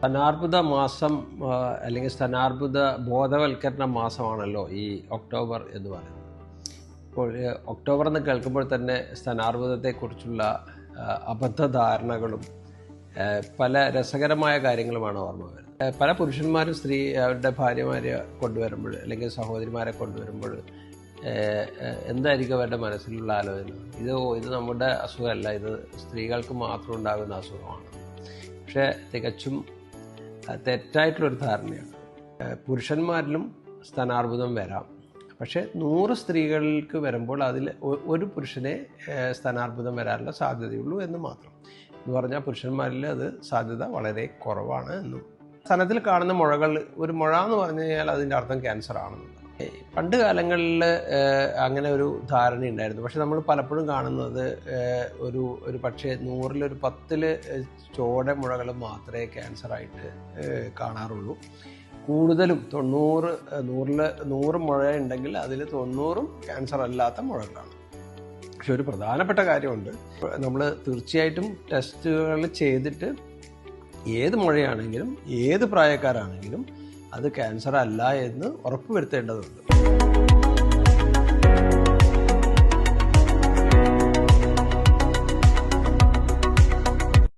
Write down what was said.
സ്തനാർബുദ മാസം അല്ലെങ്കിൽ സ്തനാർബുദ ബോധവൽക്കരണ മാസമാണല്ലോ ഈ ഒക്ടോബർ എന്ന് പറയുന്നത്. ഇപ്പോൾ ഒക്ടോബർ എന്ന് കേൾക്കുമ്പോൾ തന്നെ സ്തനാർബുദത്തെക്കുറിച്ചുള്ള അബദ്ധധാരണകളും പല രസകരമായ കാര്യങ്ങളുമാണ് ഓർമ്മ വരുന്നത്. പല പുരുഷന്മാരും സ്ത്രീ അവരുടെ ഭാര്യമാരെ കൊണ്ടുവരുമ്പോൾ അല്ലെങ്കിൽ സഹോദരിമാരെ കൊണ്ടുവരുമ്പോൾ എന്തായിരിക്കും അവരുടെ മനസ്സിലുള്ള ആലോചന? ഇത് ഇത് നമ്മുടെ അസുഖമല്ല ഇത് സ്ത്രീകൾക്ക് മാത്രം ഉണ്ടാകുന്ന അസുഖമാണ്. പക്ഷേ തികച്ചും തെറ്റായിട്ടുള്ളൊരു ധാരണയാണ്. പുരുഷന്മാരിലും സ്ഥാനാർബുദം വരാം. പക്ഷേ നൂറ് സ്ത്രീകൾക്ക് വരുമ്പോൾ അതിൽ ഒരു പുരുഷനെ സ്ഥാനാർബുദം വരാനുള്ള സാധ്യതയുള്ളൂ എന്ന് മാത്രം. എന്ന് പറഞ്ഞാൽ പുരുഷന്മാരിൽ അത് സാധ്യത വളരെ കുറവാണ് എന്നും. സ്ഥലത്തിൽ കാണുന്ന മുഴകൾ ഒരു മുഴ എന്ന് പറഞ്ഞു കഴിഞ്ഞാൽ അതിന്റെ അർത്ഥം ക്യാൻസർ ആണെന്നുണ്ട് ഏ, പണ്ട് കാലങ്ങളിൽ അങ്ങനെ ഒരു ധാരണ ഉണ്ടായിരുന്നു. പക്ഷെ നമ്മൾ പലപ്പോഴും കാണുന്നത് ഒരു ഒരു പക്ഷേ നൂറിലൊരു പത്തിൽ ചോട മുഴകൾ മാത്രമേ ക്യാൻസറായിട്ട് കാണാറുള്ളൂ. കൂടുതലും തൊണ്ണൂറ് നൂറിൽ നൂറ് മുഴ ഉണ്ടെങ്കിൽ അതിൽ തൊണ്ണൂറും ക്യാൻസർ അല്ലാത്ത മുഴകളാണ്. പക്ഷെ ഒരു പ്രധാനപ്പെട്ട കാര്യമുണ്ട്. നമ്മൾ തീർച്ചയായിട്ടും ടെസ്റ്റുകൾ ചെയ്തിട്ട് ഏത് മുഴയാണെങ്കിലും ഏത് പ്രായക്കാരാണെങ്കിലും അത് ക്യാൻസർ അല്ല എന്ന് ഉറപ്പുവരുത്തേണ്ടതുണ്ട്